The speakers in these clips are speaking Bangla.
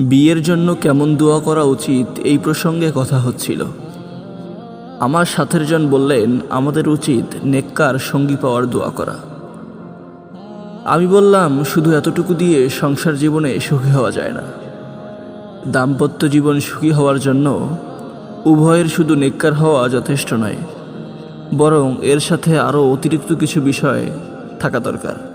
বিয়ের জন্য কেমন দোয়া করা উচিত এই প্রসঙ্গে কথা হচ্ছিল। আমার সাথের জন বললেন, আমাদের উচিত নেককার সঙ্গী পাওয়ার দোয়া করা। আমি বললাম, শুধু এতটুকু দিয়ে সংসার জীবনে সুখী হওয়া যায় না। দাম্পত্য জীবন সুখী হওয়ার জন্য উভয়ের শুধু নেককার হওয়া যথেষ্ট নয়, বরং এর সাথে আরও অতিরিক্ত কিছু বিষয় থাকা দরকার।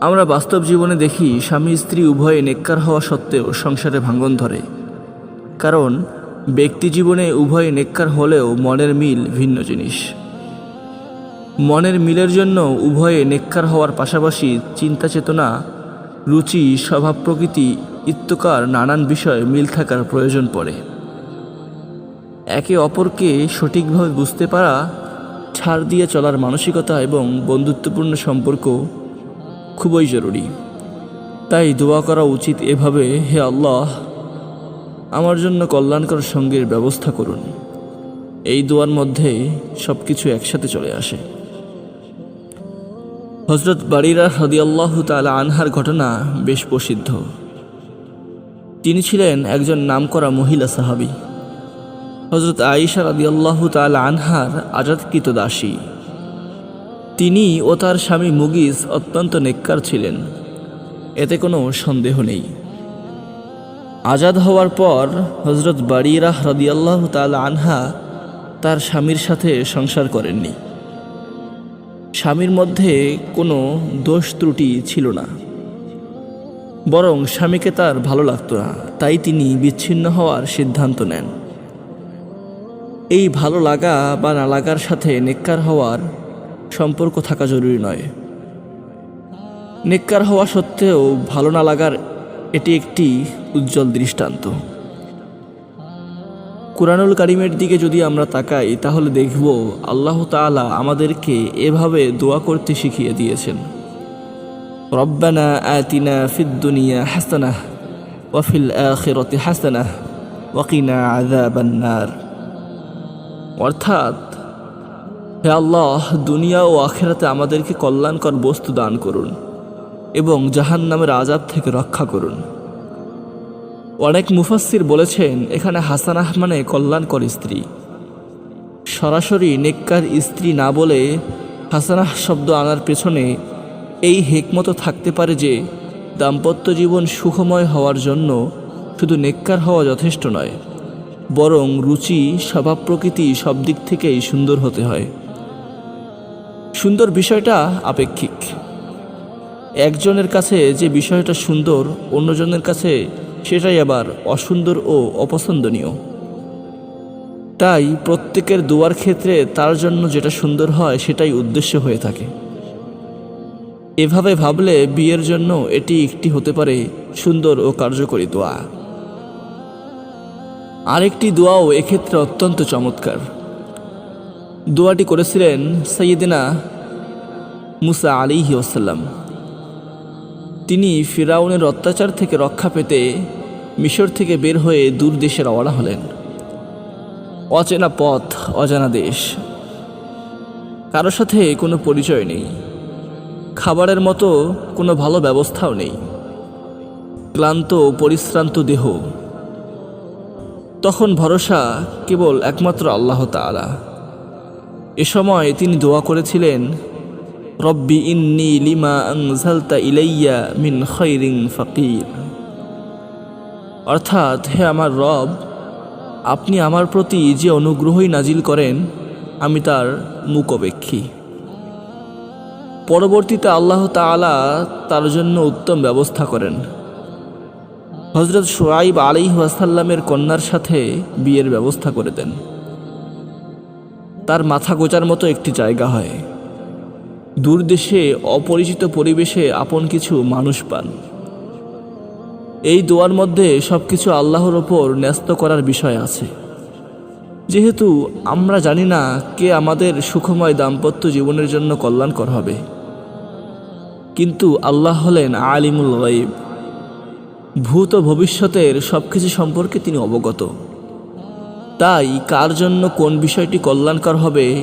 আমরা বাস্তব জীবনে দেখি স্বামী স্ত্রী উভয়ে নেককার হওয়া সত্ত্বেও সংসারে ভাঙন ধরে। কারণ, ব্যক্তি জীবনে উভয়ে নেককার হলেও মনের মিল ভিন্ন জিনিস। মনের মিলের জন্য উভয়ে নেককার হওয়ার পাশাপাশি চিন্তা চেতনা, রুচি, স্বভাব প্রকৃতি, ইত্যকার নানান বিষয়ে মিল থাকার প্রয়োজন পড়ে। একে অপরকে সঠিকভাবে বুঝতে পারা, ছাড় দিয়ে চলার মানসিকতা এবং বন্ধুত্বপূর্ণ সম্পর্ক খুবই জরুরি। তাই দোয়া করা উচিত এভাবে, হে আল্লাহ, আমার জন্য কল্যাণকর সঙ্গের ব্যবস্থা করুন। এই দোয়ার মধ্যে সব কিছু একসাথে চলে আসে। হজরত বাড়িরা হদিয়াল্লাহ তালা আনহার ঘটনা বেশ প্রসিদ্ধ। তিনি ছিলেন একজন নামকরা মহিলা সাহাবী। হজরত আয়েশা রাদিয়াল্লাহু তাআলা আনহার আজাদকৃত দাসী। তিনি ও তার স্বামী মুগিস অত্যন্ত নেককার ছিলেন। এতে কোনো সন্দেহ নেই। আজাদ হওয়ার পর হজরত বাড়িরাহ রাদিয়াল্লাহু তাআলা আনহা তার স্বামীর সাথে সংসার করেননি। স্বামীর মধ্যে কোনো দোষ ত্রুটি ছিল না। বরং স্বামীকে তার ভালো লাগতো না, তাই তিনি বিচ্ছিন্ন হওয়ার সিদ্ধান্ত নেন। এই ভালো লাগা বা না লাগার সাথে নেককার হওয়ার সম্পর্ক থাকা জরুরি নয়। নেককার হওয়া সত্ত্বেও ভালো না লাগার এটি একটি উজ্জ্বল দৃষ্টান্ত। কুরআনুল কারিমের দিকে যদি আমরা তাকাই, তাহলে দেখব আল্লাহ তাআলা আমাদেরকে এভাবে দোয়া করতে শিখিয়ে দিয়েছেন। রব্বানা আতিনা ফিদ দুনিয়া হাসানাহ ওয়াফিল আখিরাতি হাসানাহ ওয়াকিনা আযাবান নার। অর্থাৎ হে আল্লাহ, দুনিয়া ও আখেরাতে আমাদেরকে কল্যাণকর বস্তু দান করুন এবং জাহান নামের আজাব থেকে রক্ষা করুন। অনেক মুফাসসির বলেছেন, এখানে হাসানাহ মানে কল্যাণকর স্ত্রী। সরাসরি নেককার স্ত্রী না বলে হাসানাহ শব্দ আনার পেছনে এই হেকমতো থাকতে পারে যে, দাম্পত্য জীবন সুখময় হওয়ার জন্য শুধু নেককার হওয়া যথেষ্ট নয়, বরং রুচি, স্বভাব প্রকৃতি সব দিক থেকেই সুন্দর হতে হয়। সুন্দর বিষয়টা আপেক্ষিক। একজনের কাছে যে বিষয়টা সুন্দর, অন্যজনের কাছে সেটাই আবার অসুন্দর ও অপছন্দনীয়। তাই প্রত্যেকের দুয়ার ক্ষেত্রে তার জন্য যেটা সুন্দর হয়, সেটাই উদ্দেশ্য হয়ে থাকে। এভাবে ভাবলে বিয়ের জন্য এটি একটি হতে পারে সুন্দর ও কার্যকরী দোয়া। আরেকটি দোয়াও এক্ষেত্রে অত্যন্ত চমৎকার। দোয়াটি করেছিলেন সৈয়দিনা মুসা আলিহি ওসাল্লাম তিনি ফিরাউনের অত্যাচার থেকে রক্ষা পেতে মিশর থেকে বের হয়ে দূর দেশে রওনা হলেন। অচেনা পথ, অজানা দেশ। কারও সাথে কোনো পরিচয় নেই। খাবারের মতো কোনো ভালো ব্যবস্থাও নেই। ক্লান্ত পরিশ্রান্ত দেহ। তখন ভরসা কেবল একমাত্র আল্লাহ তাআলা। এ সময় তিনি দোয়া করেছিলেন, রব্বি ইন্নি লিমা আনজালতা ইলাইয়া মিন খৈরিং ফকির। অর্থাৎ, হে আমার রব, আপনি আমার প্রতি যে অনুগ্রহই নাজিল করেন, আমি তার মুকপেক্ষী পরবর্তীতে আল্লাহ তাআলা তার জন্য উত্তম ব্যবস্থা করেন। হজরত সোয়াইব আলী ওয়াসাল্লামের কন্যার সাথে বিয়ের ব্যবস্থা করে দেন। তার মাথা গোচার মতো একটি জায়গা হয়। দূর দেশে অপরিচিত পরিবেশে আপন কিছু মানুষ পান। এই দোয়ার মধ্যে সব কিছু আল্লাহর ওপর ন্যস্ত করার বিষয় আছে। যেহেতু আমরা জানি না কে আমাদের সুখময় দাম্পত্য জীবনের জন্য কল্যাণকর হবে। কিন্তু আল্লাহ হলেন আলিমুল গাইব ভূত ভবিষ্যতের সব কিছু সম্পর্কে তিনি অবগত। তাই কার জন্য কোন বিষয়টি কল্যাণকর হবে,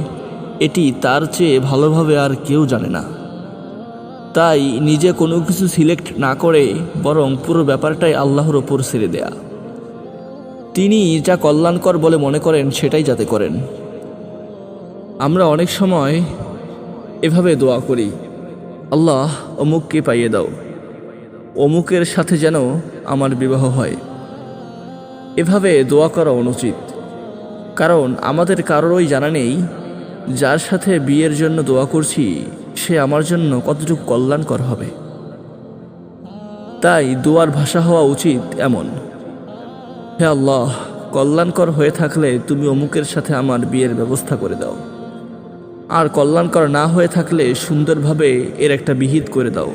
এটি তার চেয়ে ভালোভাবে আর কেউ জানে না। তাই নিজে কোনো কিছু সিলেক্ট না করে বরং পুরো ব্যাপারটাই আল্লাহর ওপর ছেড়ে দেয়া। তিনি যা কল্যাণকর বলে মনে করেন সেটাই যাতে করেন। আমরা অনেক সময় এভাবে দোয়া করি, আল্লাহ, অমুককে পাইয়ে দাও। অমুকের সাথে যেন আমার বিবাহ হয়। এভাবে দোয়া করা অনুচিত। কারণ আমাদের কারোরই জানা নেই, যার সাথে বিয়ের জন্য দোয়া করছি, সে আমার জন্য কতটুকু কল্যাণকর হবে। তাই দোয়ার ভাষা হওয়া উচিত এমন। হে আল্লাহ, কল্যাণকর হয়ে থাকলে তুমি অমুকের সাথে আমার বিয়ের ব্যবস্থা করে দাও। আর কল্যাণকর না হয়ে থাকলে সুন্দরভাবে এর একটা বিহিত করে দাও।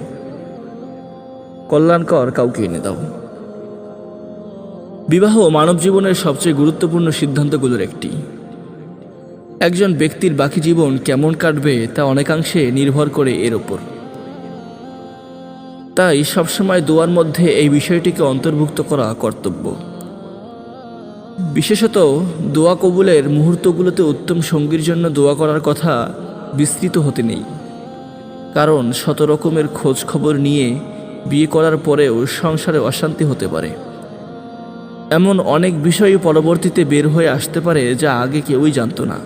কল্যাণকর কাউকে এনে দাও। বিবাহ মানব জীবনের সবচেয়ে গুরুত্বপূর্ণ সিদ্ধান্তগুলোর একটি। একজন ব্যক্তির বাকি জীবন কেমন কাটবে তা অনেকাংশে নির্ভর করে এর ওপর তাই সবসময় দোয়ার মধ্যে এই বিষয়টিকে অন্তর্ভুক্ত করা কর্তব্য। বিশেষত দোয়া কবুলের মুহূর্তগুলোতে উত্তম সঙ্গীর জন্য দোয়া করার কথা বিস্তৃত হতে নেই। কারণ শত রকমের খোঁজ খবর নিয়ে বিয়ে করার পরেও সংসারে অশান্তি হতে পারে। এমন অনেক বিষয় পরবর্তীতে বের হয়ে আসতে পারে যা আগে কেউই জানতো না।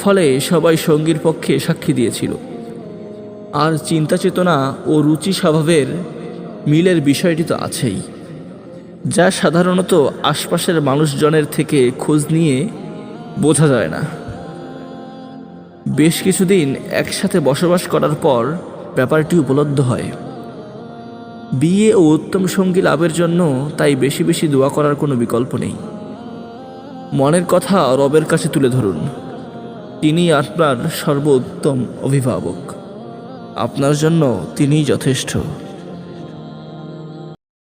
ফলে সবাই সঙ্গীর পক্ষে সাক্ষী দিয়েছিল। আর চিন্তা চেতনা ও রুচি স্বভাবের মিলের বিষয়টি তো আছেই। যা সাধারণত আশপাশের মানুষজনের থেকে খোঁজ নিয়ে বোঝা যায় না। বেশ কিছুদিন একসাথে বসবাস করার পর ব্যাপারটি উপলব্ধ হয়। বিয়ে ও উত্তম সঙ্গী লাভের জন্য তাই বেশি বেশি দোয়া করার কোনো বিকল্প নেই। মনের কথা রবের কাছে তুলে ধরুন। তিনি আপনার সর্বোত্তম অভিভাবক। আপনার জন্য তিনিই যথেষ্ট।